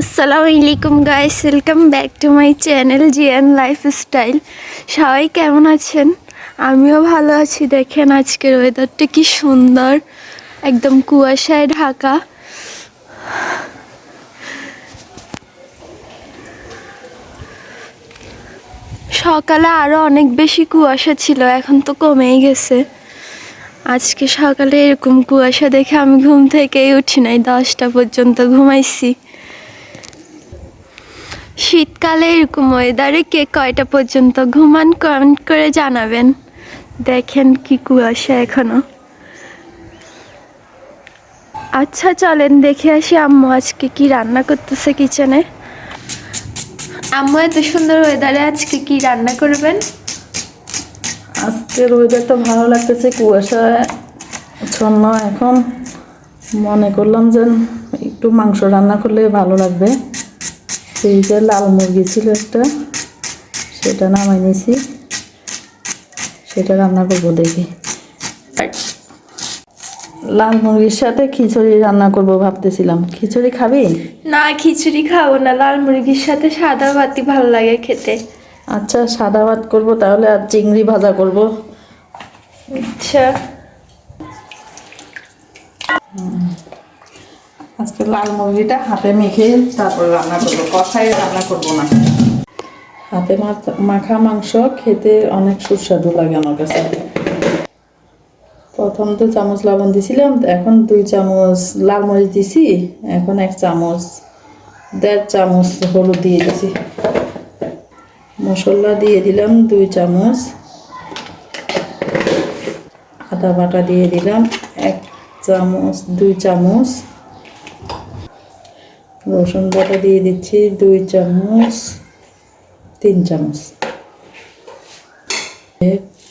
আসসালামু আলাইকুম guys welcome back to my channel GN life style সবাই কেমন আছেন? আমিও ভালো আছি। দেখেন আজকের ওয়েদারটা কি সুন্দর। একদম কুয়াশায় ঢাকা। সকালে আরও অনেক বেশি কুয়াশা ছিল, এখন তো কমেই গেছে। আজকে সকালে এরকম কুয়াশা দেখে আমি ঘুম থেকেই উঠি নাই, দশটা পর্যন্ত ঘুমাইছি। শীতকালে এরকম ওয়েদারে কে কয়টা পর্যন্ত ঘুমান কমেন্ট করে জানাবেন। দেখেন কি কুয়াশা এখনও। আচ্ছা চলেন দেখে আসি আম্মু আজকে কি রান্না করতেছে কিচেনে। আম্মু, এত সুন্দর ওয়েদারে আজকে কি রান্না করবেন? আজকের ওয়েদার তো ভালো লাগতেছে, কুয়াশা ছন্ন এখন মনে করলাম যে একটু মাংস রান্না করলে ভালো লাগবে। সেই যে লাল মুরগি ছিল একটা সেটা নামাই নিয়েছি সেটা রান্না করব দেখি। লাল মুরগির সাথে খিচুড়ি রান্না করব ভাবতেছিলাম। খিচুড়ি খাবি? না খিচুড়ি খাব না। লাল মুরগির সাথে সাদা ভাতি ভালো লাগে খেতে। আচ্ছা সাদা ভাত করব তাহলে আর চিংড়ি ভাজা করব। আচ্ছা। আজকে লাল মুরগিটা হাতে মেখে তারপর রান্না করব। কষাই রান্না করব না। হাতে মাখা মাংস খেতে অনেক সুস্বাদু লাগে আমার কাছে। প্রথম তো চামচ লবণ দিছিলাম, এখন দুই চামচ লাল মরিচ দিছি, এখন এক চামচ, দেড় চামচ হলুদ দিয়ে দিছি। মশলা দিয়ে দিলাম দুই চামচ। আদা বাটা দিয়ে দিলাম এক চামচ, দুই চামচ। রসুন বাটা দিয়ে দিচ্ছি দুই চামচ, তিন চামচ।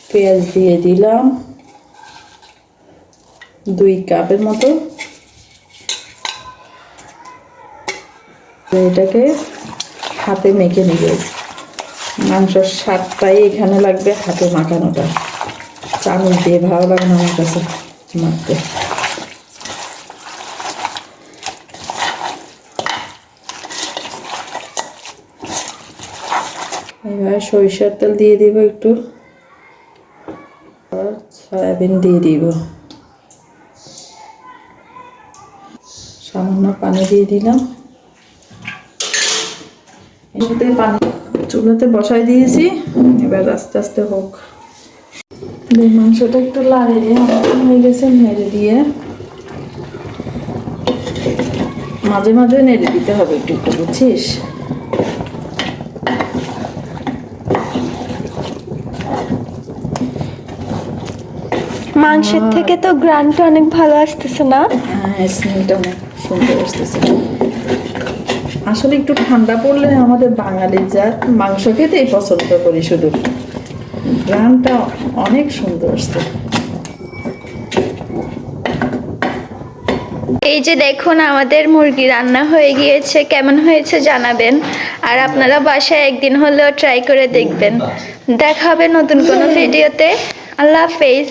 পেঁয়াজ দিয়ে দিলাম দুই কাপের মতো। এটাকে হাতে মেখে নিবে। মাংসর স্বাদটাই এখানে লাগবে হাতে মাখানোটা। চামচ দিয়ে ভালো লাগে না আমার কাছে মাখতে। এবার সরিষার তেল দিয়ে দিব একটু। সয়াবিন দিয়ে দিব। সামান্য পানি দিয়ে দিলাম। এটাতে পানি চুলাতে বসাই দিয়েছি। এবার আস্তে আস্তে হোক। মাংসটা একটু অনেকক্ষণ হয়ে গেছে নেড়ে দিয়ে। মাঝে মাঝে নেড়ে দিতে হবে একটু একটু, বুঝছিস? মাংসের থেকে তো গ্রানটা অনেক ভালো আসতেছে না? হ্যাঁ স্মেলটা অনেক সুন্দর আসতেছে। আসলে একটু ঠান্ডা পড়লে আমাদের বাঙালির জাত মাংস খেতেই পছন্দ করি শুধু। গ্রানটা অনেক সুন্দর আসছে। এই যে দেখুন আমাদের মুরগি রান্না হয়ে গিয়েছে। কেমন হয়েছে জানাবেন? আর আপনারা বাসায় একদিন হলেও ট্রাই করে দেখবেন। দেখা হবে নতুন কোনো ভিডিওতে আল্লাহ হাফেজ।